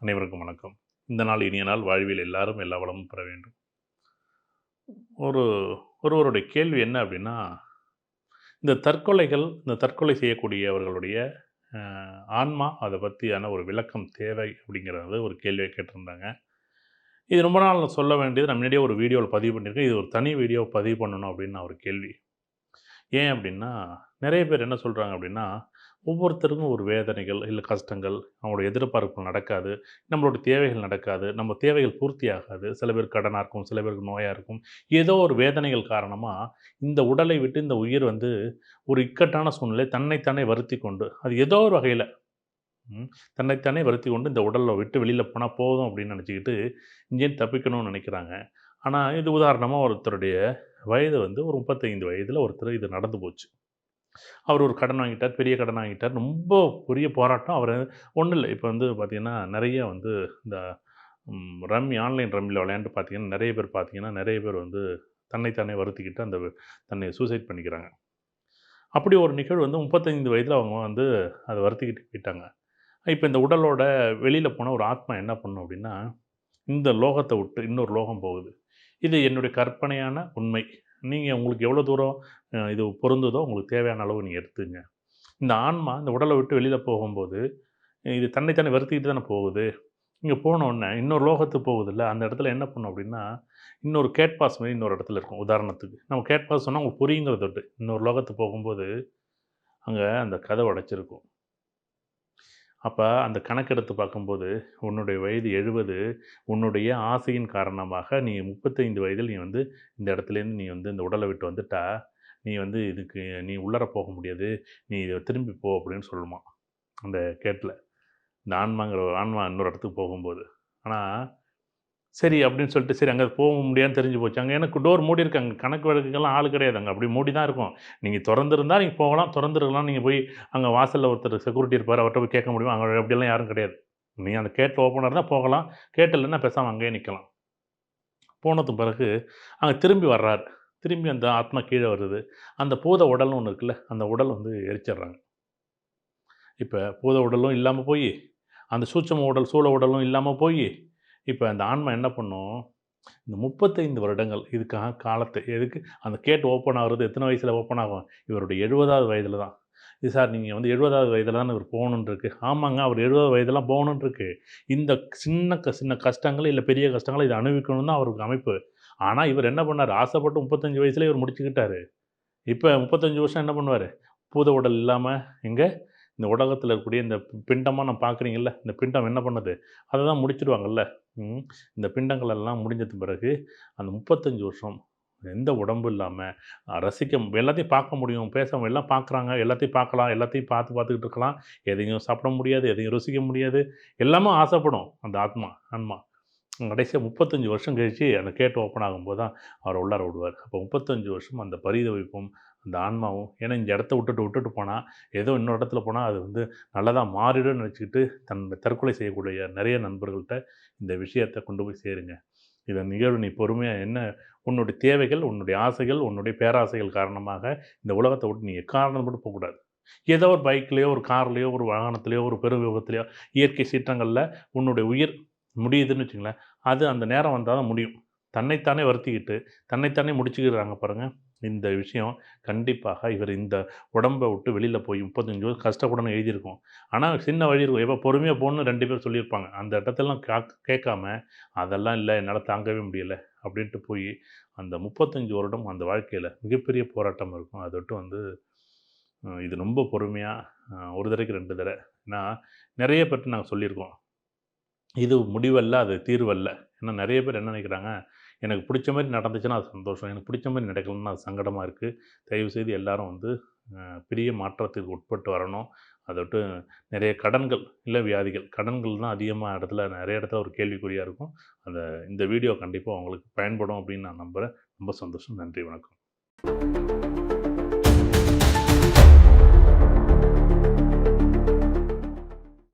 அனைவருக்கும் வணக்கம். இந்த நாள் இனிய நாள். வாழ்வில் எல்லாரும் எல்லா வளமும் பெற வேண்டும். ஒரு ஒருவருடைய கேள்வி என்ன அப்படின்னா இந்த தற்கொலைகள் இந்த தற்கொலை செய்யக்கூடியவர்களுடைய ஆன்மா அதை பற்றியான ஒரு விளக்கம் தேவை அப்படிங்கிறது ஒரு கேள்வியை கேட்டிருந்தாங்க. இது ரொம்ப நாள் நான் சொல்ல வேண்டியது நான் முன்னாடியே ஒரு வீடியோவில் பதிவு பண்ணியிருக்கேன். இது ஒரு தனி வீடியோ பதிவு பண்ணணும் அப்படின்னு நான் ஒரு கேள்வி ஏன் அப்படின்னா நிறைய பேர் என்ன சொல்கிறாங்க அப்படின்னா ஒவ்வொருத்தருக்கும் ஒரு வேதனைகள் இல்லை கஷ்டங்கள் அவங்களோட எதிர்பார்ப்புகள் நடக்காது நம்மளோட தேவைகள் நடக்காது நம்ம தேவைகள் பூர்த்தி ஆகாது சில பேர் கடனாக இருக்கும் சில பேருக்கு நோயாக இருக்கும். ஏதோ ஒரு வேதனைகள் காரணமாக இந்த உடலை விட்டு இந்த உயிர் வந்து ஒரு இக்கட்டான சூழ்நிலை தன்னைத்தானே வருத்தி கொண்டு அது ஏதோ ஒரு வகையில் தன்னைத்தானே வருத்தி கொண்டு இந்த உடலை விட்டு வெளியில் போனால் போதும் அப்படின்னு நினச்சிக்கிட்டு இங்கேயும் தப்பிக்கணும்னு நினைக்கிறாங்க. ஆனால் இது உதாரணமாக ஒருத்தருடைய வயது வந்து ஒரு முப்பத்தைந்து வயதில் ஒருத்தர் இது நடந்து போச்சு. அவர் ஒரு கடன் வாங்கிட்டார் பெரிய கடன் வாங்கிட்டார். ரொம்ப பெரிய போராட்டம். அவர் ஒன்றும் இல்லை. இப்போ வந்து பார்த்திங்கன்னா நிறைய வந்து இந்த ரம்மி ஆன்லைன் ரம்மியில் விளையாண்டு பார்த்திங்கன்னா நிறைய பேர் பார்த்தீங்கன்னா நிறைய பேர் வந்து தன்னைத்தானே வருத்திக்கிட்டு அந்த தன்னை சூசைட் பண்ணிக்கிறாங்க. அப்படி ஒரு நிகழ்வு வந்து முப்பத்தைந்து வயதில் அவங்க வந்து அதை வருத்திக்கிட்டு போயிட்டாங்க. இப்போ இந்த உடலோட வெளியில் போன ஒரு ஆத்மா என்ன பண்ணும் அப்படின்னா இந்த லோகத்தை விட்டு இன்னொரு லோகம் போகுது. இது என்னுடைய கற்பனையான உண்மை. நீங்கள் உங்களுக்கு எவ்வளோ தூரம் இது பொருந்துதோ உங்களுக்கு தேவையான அளவு நீங்கள் எடுத்துங்க. இந்த ஆன்மா இந்த உடலை விட்டு வெளியில் போகும்போது இது தன்னைத்தானே வருத்திக்கிட்டு தானே போகுது. இங்கே போனோடனே இன்னொரு லோகத்துக்கு போகுதில்ல அந்த இடத்துல என்ன பண்ணும் அப்படின்னா இன்னொரு கேட் பாஸ் மாதிரி இன்னொரு இடத்துல இருக்கும் உதாரணத்துக்கு. நம்ம கேட் பாஸ் சொன்னால் உங்களுக்கு புரியுங்கிறத தொட்டு இன்னொரு லோகத்துக்கு போகும்போது அங்கே அந்த கதை உடைச்சிருக்கும் அப்போ அந்த கணக்கெடுத்து பார்க்கும்போது உன்னுடைய வயது எழுபது உன்னுடைய ஆசையின் காரணமாக நீ முப்பத்தைந்து வயதில் நீ வந்து இந்த இடத்துலேருந்து நீ வந்து இந்த உடலை விட்டு வந்துட்டா நீ வந்து இதுக்கு நீ உள்ளர போக முடியாது நீ இதை திரும்பி போ அப்படின்னு சொல்லுமா. அந்த கேட்டில் இந்த ஆன்மாங்கிற ஒரு ஆன்மா இன்னொரு இடத்துக்கு போகும்போது. ஆனால் சரி அப்படின்னு சொல்லிட்டு சரி அங்கே போக முடியாதுன்னு தெரிஞ்சு போச்சு. அங்கே எனக்கு டோர் மூடி இருக்கு. அங்கே கணக்கு வழக்குக்கெல்லாம் ஆள் கிடையாது. அங்கே அப்படி மூடி தான் இருக்கும். நீங்கள் திறந்துருந்தால் நீங்கள் போகலாம் திறந்துருக்கலாம். நீங்கள் போய் அங்கே வாசலில் ஒருத்தர் செக்யூரிட்டி இருப்பார். அவர்கிட்ட போய் கேட்க முடியும். அங்கே அப்படியெல்லாம் யாரும் கிடையாது. நீ அந்த கேட் ஓப்பனாக இருந்தால் போகலாம். கேட் இல்லைன்னா பேசாமல் அங்கேயே நிற்கலாம் போனதுக்கு பிறகு அங்கே திரும்பி வர்றாரு. திரும்பி அந்த ஆத்மா கீழே வருது. அந்த பூத உடல்னு ஒன்று இருக்குல்ல அந்த உடல் வந்து எரிச்சிடுறாங்க. இப்போ பூத உடலும் இல்லாமல் போய் அந்த சூட்சம உடல் சூழ உடலும் இல்லாமல் போய் இப்போ அந்த ஆன்மா என்ன பண்ணும்? இந்த முப்பத்தைந்து வருடங்கள் இதுக்காக காலத்தை எதுக்கு? அந்த கேட் ஓப்பன் ஆகுறது எத்தனை வயசில் ஓப்பன் ஆகும்? இவருடைய எழுபதாவது வயதில் தான். இது சார் நீங்கள் வந்து எழுபதாவது வயதில் தான் இவர் போகணுன்ருக்கு ஆமாங்க அவர் எழுபதாவது வயதெல்லாம் போகணுன்ருக்கு இந்த சின்ன க சின்ன கஷ்டங்கள் இல்லை பெரிய கஷ்டங்கள் இதை அனுபவிக்கணும் தான் அவருக்கு அமைப்பு. ஆனால் இவர் என்ன பண்ணார்? ஆசைப்பட்டு முப்பத்தஞ்சு வயசுல இவர் முடிச்சுக்கிட்டாரு. இப்போ முப்பத்தஞ்சு வருஷம் என்ன பண்ணுவார்? பூத உடல் இல்லாமல் இங்கே இந்த உலகத்தில் இருக்கக்கூடிய இந்த பிண்டமாக நான் பார்க்குறீங்கல்ல இந்த பிண்டம் என்ன பண்ணுது? அதை தான் முடிச்சிடுவாங்கல்ல. இந்த பிண்டங்கள் எல்லாம் முடிஞ்சது பிறகு அந்த முப்பத்தஞ்சு வருஷம் எந்த உடம்பு இல்லாமல் ரசிக்க எல்லாத்தையும் பார்க்க முடியும். பேச எல்லாம் பார்க்குறாங்க எல்லாத்தையும் பார்க்கலாம். எல்லாத்தையும் பார்த்து பார்த்துக்கிட்டு இருக்கலாம். எதையும் சாப்பிட முடியாது. எதையும் ருசிக்க முடியாது. எல்லாமே ஆசைப்படும் அந்த ஆத்மா ஆன்மா. கடைசியாக முப்பத்தஞ்சு வருஷம் கழித்து அந்த கேட் ஓப்பன் ஆகும்போது தான் அவர் உள்ளார விடுவார் அப்போ முப்பத்தஞ்சு வருஷம் அந்த பரிதவிப்பும் அந்த ஆன்மாவும் ஏன்னா இந்த இடத்த விட்டுட்டு விட்டுட்டு போனால் ஏதோ இன்னொரு இடத்துல போனால் அது வந்து நல்லதாக மாறிடும்னு நினச்சிக்கிட்டு தன் தற்கொலை செய்யக்கூடிய நிறைய நண்பர்கள்ட்ட இந்த விஷயத்தை கொண்டு போய் சேருங்க. இதை நிகழ்வு நீ பொறுமையாக என்ன உன்னுடைய தேவைகள் உன்னுடைய ஆசைகள் உன்னுடைய பேராசைகள் காரணமாக இந்த உலகத்தை விட்டு நீ எக்காரணம் மட்டும் போகக்கூடாது. ஏதோ ஒரு பைக்லேயோ ஒரு கார்லேயோ ஒரு வாகனத்துலேயோ ஒரு பெரு விபத்துலையோ இயற்கை சீற்றங்களில் உன்னுடைய உயிர் முடியுதுன்னு வச்சுங்களேன் அது அந்த நேரம் வந்தால் தான் முடியும். தன்னைத்தானே வருத்திக்கிட்டு தன்னைத்தானே முடிச்சுக்கிறாங்க பாருங்கள் இந்த விஷயம் கண்டிப்பாக இவர் இந்த உடம்பை விட்டு வெளியில் போய் முப்பத்தஞ்சு வருஷம் கஷ்டப்படணும் எழுதியிருக்கோம். ஆனால் சின்ன வழி இருக்கும். எப்போ பொறுமையாக போகணுன்னு ரெண்டு பேர் சொல்லியிருப்பாங்க. அந்த இடத்தெல்லாம் கா கேட்காம அதெல்லாம் இல்லை என்னால் தாங்கவே முடியல அப்படின்ட்டு போய் அந்த முப்பத்தஞ்சு வருடம் அந்த வாழ்க்கையில் மிகப்பெரிய போராட்டம் இருக்கும். அதை விட்டு வந்து இது ரொம்ப பொறுமையாக ஒரு தடவைக்கு ரெண்டு தடவை. ஏன்னா நிறைய பேர்ட்டு நாங்கள் சொல்லியிருக்கோம். இது முடிவல்ல அது தீர்வல்ல. ஏன்னா நிறைய பேர் என்ன நினைக்கிறாங்க எனக்கு பிடிச்ச மாதிரி நடந்துச்சுன்னா அது சந்தோஷம். எனக்கு பிடிச்ச மாதிரி நடக்கலன்னா அது சங்கடமாக இருக்குது தயவுசெய்து எல்லாரும் வந்து பெரிய மாற்றத்துக்கு உட்பட்டு வரணும். அதை விட்டு நிறைய கடன்கள் இல்லை வியாதிகள். கடன்கள் தான் அதிகமாக இடத்துல நிறைய இடத்துல ஒரு கேள்விக்குறியாக இருக்கும். அந்த இந்த வீடியோ கண்டிப்பாக உங்களுக்கு பயன்படும் அப்படின்னு நான் நம்புகிறேன் ரொம்ப சந்தோஷம். நன்றி வணக்கம்.